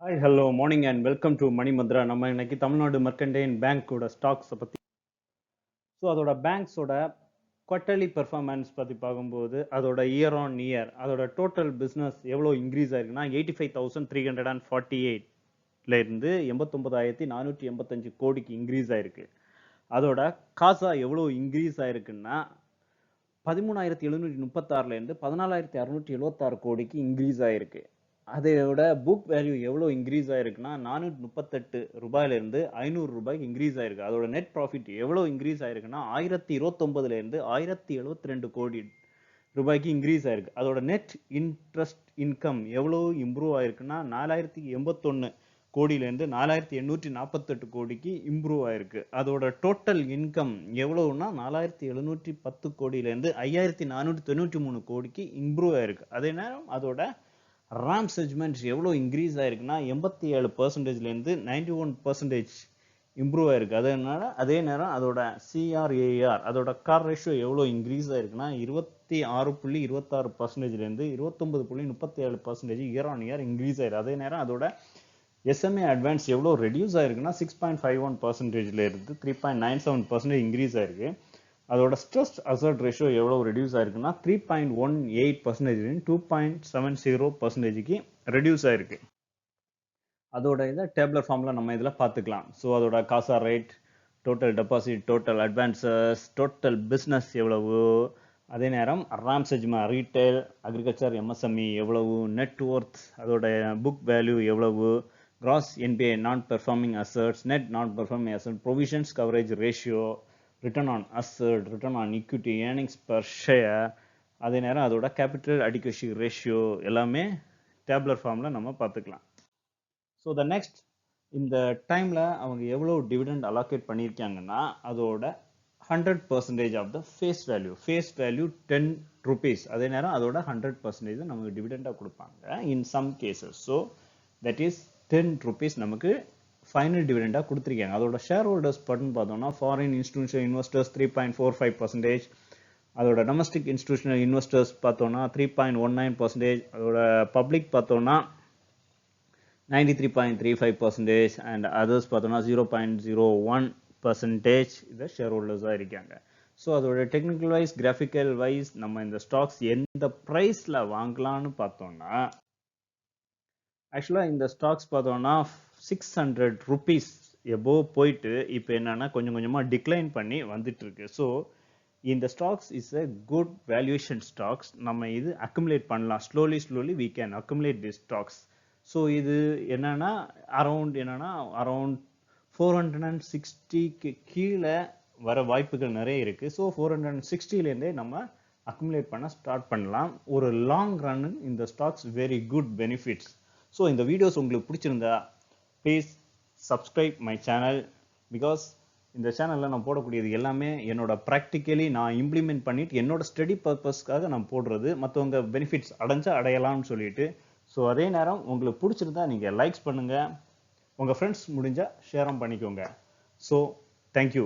Hi hello morning and welcome to Mani Mantra நம்ம இன்னைக்கு தமிழ்நாடு மர்க்கண்டைன் பேங்க்கோட ஸ்டாக்ஸை பற்றி ஸோ அதோட பேங்க்ஸோட குவார்ட்டர்லி பெர்ஃபார்மன்ஸ் பற்றி பார்க்கும்போது அதோட இயர் ஆன் இயர் அதோட டோட்டல் பிஸ்னஸ் எவ்வளோ இன்க்ரீஸ் ஆயிருக்குன்னா eighty five thousand three hundred and forty எயிட்லேருந்து எண்பத்தொம்பதாயிரத்தி நானூற்றி எண்பத்தஞ்சு கோடிக்கு இன்க்ரீஸ் ஆயிருக்கு. அதோட காசா எவ்வளோ இன்க்ரீஸ் ஆயிருக்குன்னா பதிமூணாயிரத்தி எழுநூற்றி முப்பத்தாறுலேருந்து பதினாலாயிரத்தி அறுநூற்றி எழுபத்தாறு கோடிக்கு இன்க்ரீஸ் ஆயிருக்கு. அதோட புக் வேல்யூ எவ்வளோ இன்க்ரீஸ் ஆயிருக்குன்னா நானூற்றி முப்பத்தெட்டு ரூபாயிலேருந்து ஐநூறு ரூபாய்க்கு இன்க்ரீஸ் ஆயிருக்கு. அதோட நெட் ப்ராஃபிட் எவ்வளோ இன்க்ரீஸ் ஆயிருக்குன்னா ஆயிரத்தி இருபத்தொம்பதுலேருந்து ஆயிரத்தி எழுபத்தி ரெண்டு கோடி ரூபாய்க்கு இன்க்ரீஸ் ஆயிருக்கு. அதோட நெட் இன்ட்ரெஸ்ட் இன்கம் எவ்வளோ இம்ப்ரூவ் ஆயிருக்குன்னா நாலாயிரத்தி எண்பத்தொன்று கோடியிலேருந்து நாலாயிரத்தி எண்ணூற்றி நாற்பத்தெட்டு கோடிக்கு இம்ப்ரூவ் ஆயிருக்கு. அதோட டோட்டல் இன்கம் எவ்வளோன்னா நாலாயிரத்தி எழுநூற்றி பத்து கோடியிலேருந்து ஐயாயிரத்தி நானூற்றி தொண்ணூற்றி மூணு கோடிக்கு இம்ப்ரூவ் ஆயிருக்கு. அதே நேரம் அதோட ரேம் செக்மெண்ட் எவ்வளோ இன்க்ரீஸ் ஆயிருக்குன்னா எண்பத்தி ஏழு பர்சன்டேஜ்லேருந்து நைன்டி ஒன் பர்சன்டேஜ் இம்ப்ரூவ் ஆயிருக்கு அதனால அதே நேரம் அதோட சிஆர்ஏஆர் அதோட கார் ரேஷியோ எவ்வளோ இன்க்ரீஸ் ஆயிருக்குன்னா இருபத்தி ஆறு புள்ளி இருபத்தாறு பர்சன்டேஜ்லேருந்து இருபத்தொம்பது புள்ளி முப்பத்தி ஏழு percentage year on year increase ஆயிருக்கு. அதே நேரம் அதோட எஸ்எம்ஏ அட்வான்ஸ் எவ்வளோ ரெடியூஸ் ஆயிருக்குன்னா six point five one பர்சன்டேஜ்லேருந்து three point nine seven percentage increase ஆயிருக்கு. அதோட ஸ்ட்ரெஸ் அசர்ட் ரேஷியோ எவ்வளோ ரெடியூஸ் ஆயிருக்குன்னா three point one eight percentage two point seven zero பர்சன்டேஜுக்கு ரெடியூஸ் ஆயிருக்கு. அதோட இதை டேப்லர் ஃபார்மில் நம்ம இதில் பார்த்துக்கலாம். ஸோ அதோட CASA rate total deposit total advances total business எவ்வளவு அதே நேரம் RAM segment retail agriculture MSME எவ்வளவு நெட் ஒர்த் அதோட புக் வேல்யூ எவ்வளவு gross NPA non performing assets net non performing asset provisions coverage ratio return on asset return on equity earnings per share அதே நேரம் அதோட capital அடிகேஷி ratio எல்லாமே டேப்லர் ஃபார்மில் நம்ம பார்த்துக்கலாம். ஸோ த நெக்ஸ்ட் இந்த டைமில் அவங்க எவ்வளோ டிவிடெண்ட் அலாகேட் பண்ணியிருக்காங்கன்னா அதோட hundred percentage of the face value face value ten rupees அதே நேரம் அதோட ஹண்ட்ரட் பர்சன்டேஜ் நமக்கு டிவிடெண்டாக கொடுப்பாங்க in some cases so that is ten rupees நமக்கு ஃபைனல் டிவிடெண்டாக கொடுத்துருக்காங்க. அதோட ஷேர் ஹோல்டர்ஸ் பட்டன் பார்த்தோம்னா foreign institutional investors three point four five percentage அதோட டொமஸ்டிக் இன்ஸ்டியூஷனல் இன்வெஸ்டர்ஸ் பார்த்தோம்னா three point one nine percentage அதோட பப்ளிக் பார்த்தோம்னா ninety three point three five percentage and others பார்த்தோம்னா zero point zero one percentage இதை share ஹோல்டர்ஸாக இருக்காங்க. So அதோட technical wise graphical wise நம்ம இந்த ஸ்டாக்ஸ் எந்த ப்ரைஸில் வாங்கலாம்னு பார்த்தோம்னா ஆக்சுவலாக இந்த ஸ்டாக்ஸ் பார்த்தோம்னா சிக்ஸ் ஹண்ட்ரட் ருபீஸ் எபோ போயிட்டு இப்போ என்னன்னா கொஞ்சம் கொஞ்சமாக டிக்ளைன் பண்ணி வந்துட்டு இருக்கு ஸோ இந்த stocks is a good valuation stocks நம்ம இது அக்குமுலேட் பண்ணலாம். Slowly slowly we can accumulate the stocks so இது என்னன்னா அரவுண்ட் என்னன்னா அரவுண்ட் ஃபோர் ஹண்ட்ரட் அண்ட் சிக்ஸ்டிக்கு கீழே வர வாய்ப்புகள் நிறைய இருக்குது ஸோ ஃபோர் ஹண்ட்ரட் அண்ட் சிக்ஸ்டிலேருந்தே நம்ம அக்குமுலேட் பண்ண ஸ்டார்ட் பண்ணலாம். ஒரு லாங் ரன் இந்த stocks very good benefits so இந்த வீடியோஸ் உங்களுக்கு பிடிச்சிருந்தா please subscribe my channel because இந்த சேனலில் நான் போடக்கூடியது எல்லாமே என்னோட ப்ராக்டிக்கலி நான் இம்ப்ளிமெண்ட் பண்ணிட்டு என்னோட ஸ்டடி பர்பஸ்க்காக நான் போடுறது மற்றவங்க பெனிஃபிட்ஸ் அடைஞ்சா அடையலாம்னு சொல்லிட்டு. ஸோ அதே நேரம் உங்களுக்கு பிடிச்சிருந்தா நீங்கள் லைக்ஸ் பண்ணுங்கள் உங்கள் ஃப்ரெண்ட்ஸ் முடிஞ்சால் ஷேரும் பண்ணிக்கோங்க. So thank you